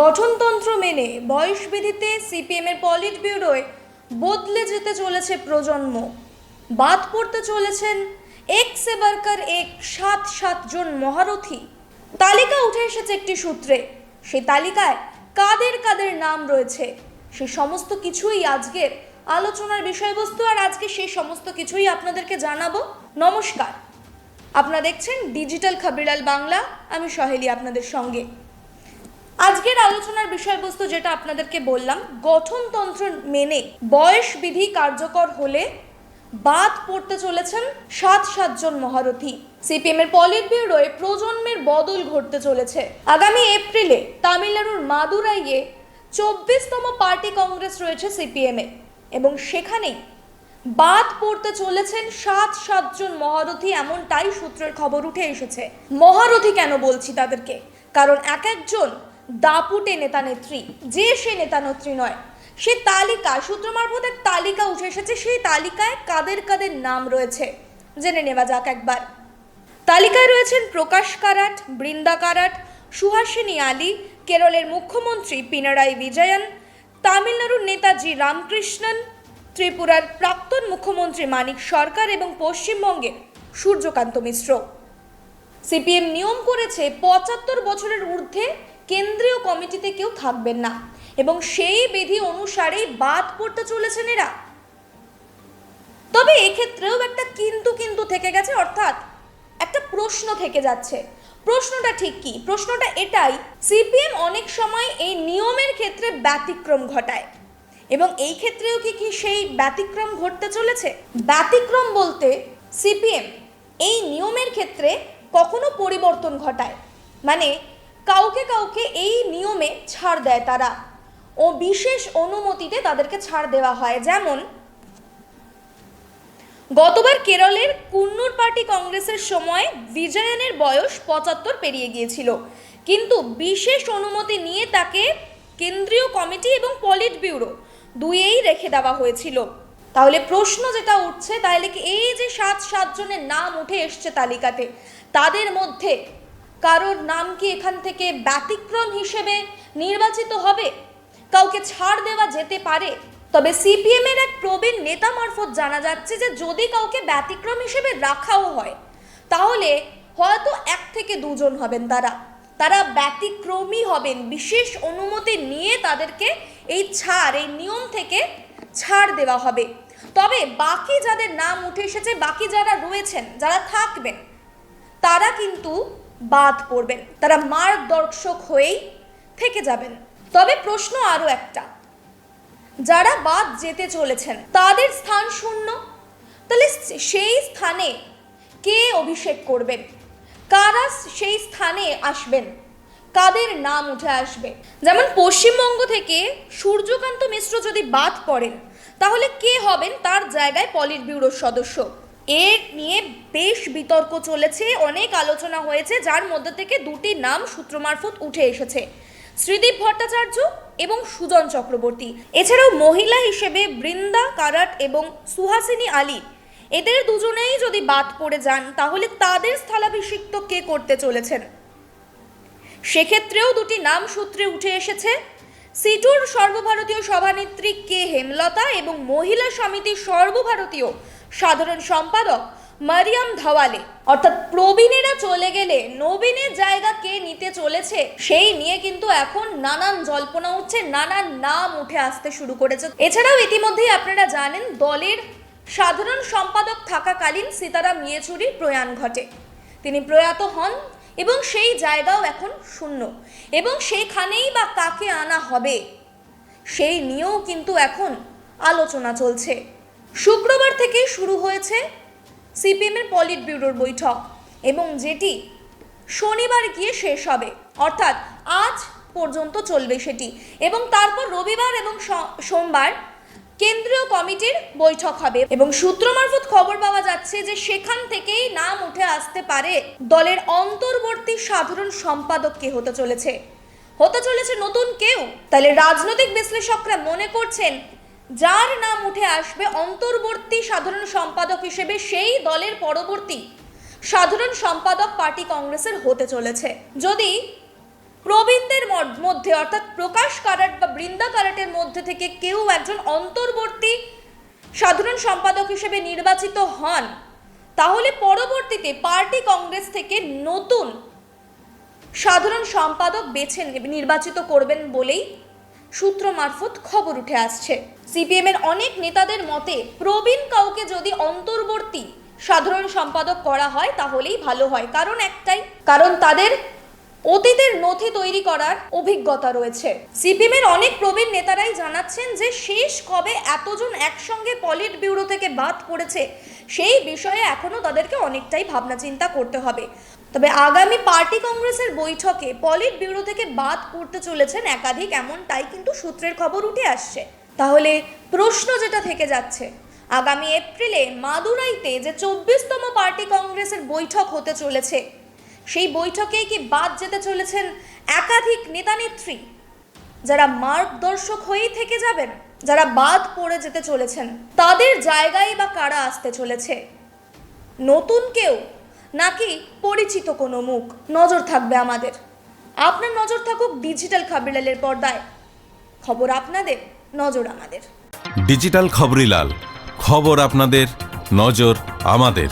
গঠনতন্ত্র মেনে বয়সবিধিতে সিপিএমের পলিট ব্যুরোয় বদলে যেতে চলেছে প্রজন্ম। বাদ পড়তে চলেছেন এক সে বারকার এক সাত সাতজন মহারথী। তালিকা উঠে এসেছে একটি সূত্রে। সেই তালিকায় কাদের কাদের নাম রয়েছে? সে সমস্ত কিছুই আজকের আলোচনার বিষয়বস্তু। আর আজকে সেই সমস্ত কিছুই আপনাদেরকে জানাব। নমস্কার। আপনারা দেখছেন ডিজিটাল খাবিরাল বাংলা। আমি সহেলি আপনাদের সঙ্গে। আজকের আলোচনার বিষয়বস্তু যেটা আপনাদেরকে বললাম, গঠনতন্ত্র মেনে বয়স বিধি কার্যকর হলে বাদ পড়তে চলেছেন সাত সাতজন মহারথী। সিপিএম এর পলিট ব্যুরোয় প্রজন্মের বদল ঘটতে চলেছে। আগামী এপ্রিলে তামিলনাড়ুর মাদুরাইয়ে চব্বিশতম পার্টি কংগ্রেস রয়েছে সিপিএম এবং সেখানেই বাদ পড়তে চলেছেন সাত সাতজন মহারথী এমনটাই সূত্রের খবর উঠে এসেছে। মহারথী কেন বলছি তাদেরকে? কারণ এক একজন দাপুটে নেতা নেত্রী, যে সে নেতা নেত্রী নয়, সে তালিকা, সূত্র মারফত তালিকা উঠে এসেছে, সেই তালিকায় কাদের কাদের নাম রয়েছে, জেনে নেওয়া যাক একবার। তালিকায় রয়েছেন প্রকাশ কারাট, বৃন্দা কারাট, সুহাসিনী আলী, কেরলের মুখ্যমন্ত্রী পিনারাই বিজয়ন, তামিলনাড়ুর নেতাজি রামকৃষ্ণন, ত্রিপুরার প্রাক্তন মুখ্যমন্ত্রী মানিক সরকার এবং পশ্চিমবঙ্গের সূর্যকান্ত মিশ্র। সিপিএম নিয়ম করেছে পঁচাত্তর বছরের ঊর্ধ্বে কেন্দ্রীয় কমিটিতে কেউ থাকবেন না। এবং সেই বিধি অনুসারেই বাদ পড়তে চলেছেন এরা। তবে এক্ষেত্রেও একটা কিন্তু কিন্তু থেকে গেছে, অর্থাৎ একটা প্রশ্ন থেকে যাচ্ছে। প্রশ্নটা ঠিক কি? প্রশ্নটা এটাই, সিপিএম অনেক সময় এই নিয়মের ক্ষেত্রে ব্যতিক্রম ঘটায়। এবং এই ক্ষেত্রেও কি কি সেই ব্যতিক্রম ঘটতে চলেছে? ব্যতিক্রম বলতে সিপিএম এই নিয়মের ক্ষেত্রে কখনো পরিবর্তন ঘটায়। মানে কাউকে কাউকে এই নিয়মে ছাড় দেয় তারা। ও বিশেষ অনুমতিতে তাদেরকে ছাড় দেওয়া হয়। যেমন, গতবার কেরলের কুন্নুর পার্টি কংগ্রেসের সময় বিজয়নের বয়স পঁচাত্তর পেরিয়ে গিয়েছিল। কিন্তু বিশেষ অনুমতি নিয়ে তাকে কেন্দ্রীয় কমিটি এবং পলিট ব্যুরো দুইয়েই রেখে দেওয়া হয়েছিল। তাহলে প্রশ্ন যেটা উঠছে, তাহলে কি এই যে সাত সাতজনের নাম উঠে এসছে তালিকাতে, তাদের মধ্যে কারোর নাম কি এখান থেকে ব্যতিক্রম হিসেবে নির্বাচিত হবে? কাউকে ছাড় দেওয়া যেতে পারে। তবে সিপিএম এর এক প্রবীণ নেতা মারফত জানা যাচ্ছে যে, যদি কাউকে ব্যতিক্রম হিসেবে রাখাও হয়, তাহলে হয়তো এক থেকে দুজন হবেন তারা। তারা ব্যতিক্রমী হবেন। বিশেষ অনুমতি নিয়ে তাদেরকে এই ছাড়, এই নিয়ম থেকে ছাড় দেওয়া হবে। তবে বাকি যাদের নাম উঠে এসেছে, বাকি যারা রয়েছেন, যারা থাকবেন, তারা কিন্তু বাদ পড়বেন। তারা মার্গদর্শক হয়েই থেকে যাবেন। তবে প্রশ্ন আরও একটা। যারা বাদ যেতে চলেছেন, তাদের স্থান শূন্য? তাহলে সেই স্থানে কে অভিষেক করবেন? কারা সেই স্থানে আসবেন? কাদের নাম উঠে আসবে? যেমন পশ্চিমবঙ্গ থেকে সূর্যকান্ত মিশ্র যদি বাদ পড়েন, তাহলে কে হবেন? তার জায়গায় পলিট ব্যুরোর সদস্য। এর নিয়ে বেশ বিতর্ক চলেছে, অনেক আলোচনা হয়েছে, যার মধ্যে থেকে দুটি নাম সূত্র মারফত উঠে এসেছে। শ্রীদীপ ভট্টাচার্য এবং সুজন চক্রবর্তী। এছাড়াও মহিলা হিসেবে বৃন্দা, কারাট এবং সুহাসিনী আলী। এদের দুজনেই যদি বাদ পড়ে যান, তাহলে তাদের স্থলাভিষিক্ত কে করতে চলেছেন? সেক্ষেত্রেও দুটি নাম সূত্রে উঠে এসেছে সিটুর সর্বভারতীয় সভানেত্রী কে হেমলতা এবং মহিলা সমিতির সর্বভারতীয় সাধারণ সম্পাদক মারিয়াম ধাওয়ালে। অর্থাৎ প্রবীণেরা চলে গেলে নবীনের জায়গা কে নিতে চলেছে, সেই নিয়ে কিন্তু এখন নানান জল্পনা উঠছে, নানান নাম উঠে আসতে শুরু করেছে। এছাড়াও ইতিমধ্যেই আপনারা জানেন, দলের সাধারণ সম্পাদক থাকাকালীন সীতারাম ইয়েচুরির প্রয়াণ ঘটে। তিনি প্রয়াত হন এবং সেই জায়গাও এখন শূন্য। এবং সেইখানেই বা কাকে আনা হবে, সেই নিয়েও কিন্তু এখন আলোচনা চলছে। শুক্রবার থেকেই শুরু হয়েছে সিপিএমের পলিট ব্যুরোর বৈঠক এবং যেটি শনিবার গিয়ে শেষ হবে। অর্থাৎ আজ পর্যন্ত চলবে সেটি। এবং তারপর রবিবার এবং সোমবার কেন্দ্রীয় কমিটির বৈঠক হবে এবং সূত্র মারফত খবর পাওয়া যাচ্ছে যে সেখান থেকেই নাম উঠে আসতে পারে দলের অন্তর্বর্তী সাধারণ সম্পাদক কে হতে চলেছে। হতে চলেছে নতুন কেউ। তাহলে রাজনৈতিক বিশ্লেষকরা মনে করছেন, যার নাম উঠে আসবে অন্তর্বর্তী সাধারণ সম্পাদক হিসেবে সেই দলের পরবর্তী সাধারণ সম্পাদক পার্টি কংগ্রেসের হতে চলেছে। যদি প্রবীণদের মধ্যে, অর্থাৎ প্রকাশ কারাট বা বৃন্দা কারাটের মধ্যে থেকে কেউ একজন অন্তর্বর্তী সাধারণ সম্পাদক হিসেবে নির্বাচিত হন। তাহলে পরবর্তীতে পার্টি কংগ্রেস থেকে নতুন সাধারণ সম্পাদক বেছে নির্বাচিত করবেন বলেই সূত্র মারফত খবর উঠে আসছে। সিপিএম এর অনেক নেতাদের মতে প্রবীণ কাউকে যদি অন্তর্বর্তী সাধারণ সম্পাদক করা হয় তাহলেই ভালো হয়। কারণ একটাই, কারণ তাদের অতীতের নথি তৈরি করার অভিজ্ঞতা রয়েছে। সিপিএম এর অনেক প্রবীণ নেতারাই জানাচ্ছেন যে শেষ কবে এতজন একসঙ্গে পলিট ব্যুরো থেকে বাদ পড়েছে, সেই বিষয়ে এখনও তাদেরকে অনেকটাই ভাবনা চিন্তা করতে হবে। তবে আগামী পার্টি কংগ্রেসের বৈঠকে পলিট ব্যুরো থেকে বাদ পড়তে চলেছেন একাধিক, এমনটাই কিন্তু সূত্রের খবর উঠে আসছে। তাহলে প্রশ্ন যেটা থেকে যাচ্ছে, আগামী এপ্রিলে মাদুরাইতে যে চব্বিশতম পার্টি কংগ্রেসের বৈঠক হতে চলেছে সেই বৈঠকেই কি বাদ যেতে চলেছেন একাধিক নেতানেত্রী? যারা মার্গদর্শক হয়েই থেকে যাবেন, যারা বাদ পড়ে যেতে চলেছেন, তাদের জায়গায় বা কারা আসতে চলেছে? নতুন কেউ নাকি পরিচিত কোনো মুখ? নজর থাকবে আমাদের। আপনার নজর থাকুক ডিজিটাল খাবরিলালের পর্দায়। খবর আপনাদের, নজর আমাদের। ডিজিটাল খবরিলাল, খবর আপনাদের, নজর আমাদের।